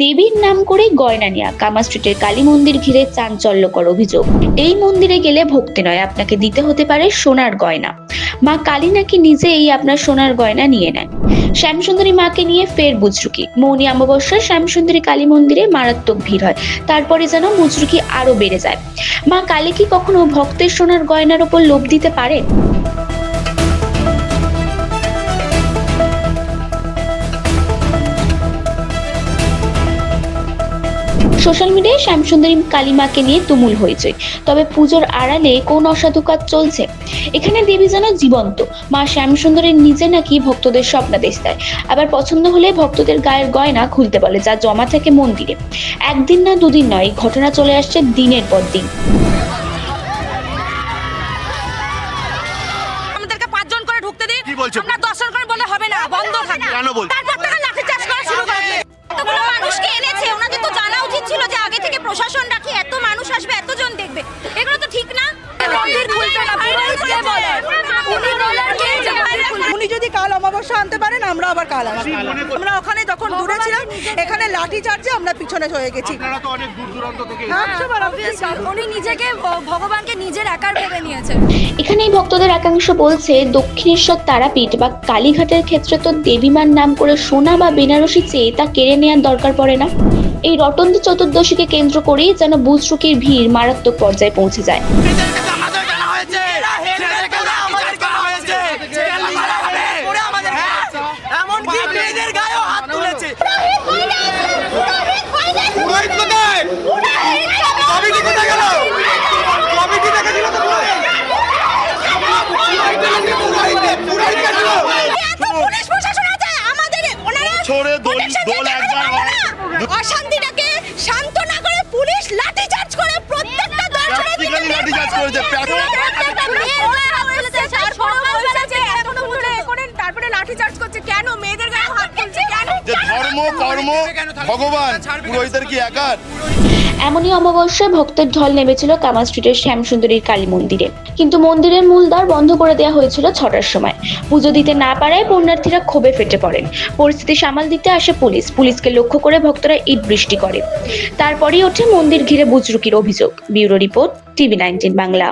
দেবীর নাম করে গয়না নেয়া। কামা স্ট্রিটের কালী মন্দির ঘিরে চাঞ্চল্যকর অভিযোগ। এই মন্দিরে গেলে ভক্তি নয়, আপনাকে দিতে হতে পারে সোনার গয়না। মা কালী নাকি নিজে এই আপনার সোনার গয়না নিয়ে নেন শ্যামসুন্দরী মাকে নিয়ে ফের বুজরুকি। মৌনী অমাবস্যায় শ্যামসুন্দরী কালী মন্দিরে মারাত্মক ভিড় হয়। তারপরে যেন বুজরুকি আরও বেড়ে যায়। মা কালী কি কখনো ভক্তের সোনার গয়নার ওপর লোভ দিতে পারেন? সোশ্যাল মিডিয়ায় শ্যামসুন্দরী কালিমাকে নিয়ে তুমুল হয়েছে তবে পুজোর আড়ালে কোন অসাধু কাজ চলছে? এখানে দেবী যেন জীবন্ত। মা শ্যামসুন্দরীর নিজে নাকি ভক্তদের স্বপ্নাদেশ দেয় আবার পছন্দ হলে ভক্তদের গায়ের গয়না খুলতে বলে যা জমা থাকে মন্দিরে। একদিন না দুদিন নয় ঘটনা চলে আসছে দিনের পর দিন। আমাদেরকে পাঁচজন করে ঢুকতে দিন। কি বলছো? আমরা দশজন করে বলে হবে না বন্ধ থাকবে কেন বলছো? উনি বলার কে যে মন্দির খুলবে? উনি যদি কাল অমাবস্যা আনতে পারেন আমরা আবার কাল আনব আমরা ওখানে যখন দূরে ছিলাম এখানে লাঠি চার্জে আমরা পিছনে হয়ে গেছি। আপনারা তো অনেক দূর দূরান্ত থেকে একশো উনি নিজেকে ভগবানকে নিজের একার ভেবে নিয়েছেন। এখানেই ভক্তদের একাংশ বলছে দক্ষিণেশ্বর তারাপীঠ বা কালীঘাটের ক্ষেত্রে তো দেবীমার নাম করে সোনা বা বেনারসি চেয়ে তা কেড়ে নেওয়ার দরকার পড়ে না। এই রটন্ত চতুর্দশীকে কেন্দ্র করেই যেন বুজরুকির ভিড় মারাত্মক পর্যায়ে পৌঁছে যায়। কমিটি দেখে দিল একবার হয়। অশান্তিটাকে শান্ত না করে পুলিশ লাঠি চার্জ করে প্রত্যেকটা দর্শনের দিকে Practically লাঠি চার্জ করেছে, practically। প্রত্যেকটা মেয়ের গায়ে হাত তুলেছে, তারপরেও বলছে যে এখনও পর্যন্ত এ করেন, তারপরে লাঠি চার্জ করছে কেন? মেয়েদের গায়ে হাত তুলছে কেন? যে ধর্ম কর্ম ভগবান পুরোহিতের কি একার? এমনই অমাবস্যায় ভক্তের ঢল নেমেছিল কামা স্ট্রিটের শ্যামসুন্দরীর কালী মন্দিরে। কিন্তু মন্দিরের মূল দ্বার বন্ধ করে দেওয়া হয়েছিল ছটার সময়। পুজো দিতে না পারায় পুণ্যার্থীরা ক্ষোভে ফেটে পড়েন। পরিস্থিতি সামাল দিতে আসে পুলিশ। পুলিশকে লক্ষ্য করে ভক্তরা ইট বৃষ্টি করে। তারপরেই ওঠে মন্দির ঘিরে বুজরুকির অভিযোগ। Bureau report TV nineteen Bangla.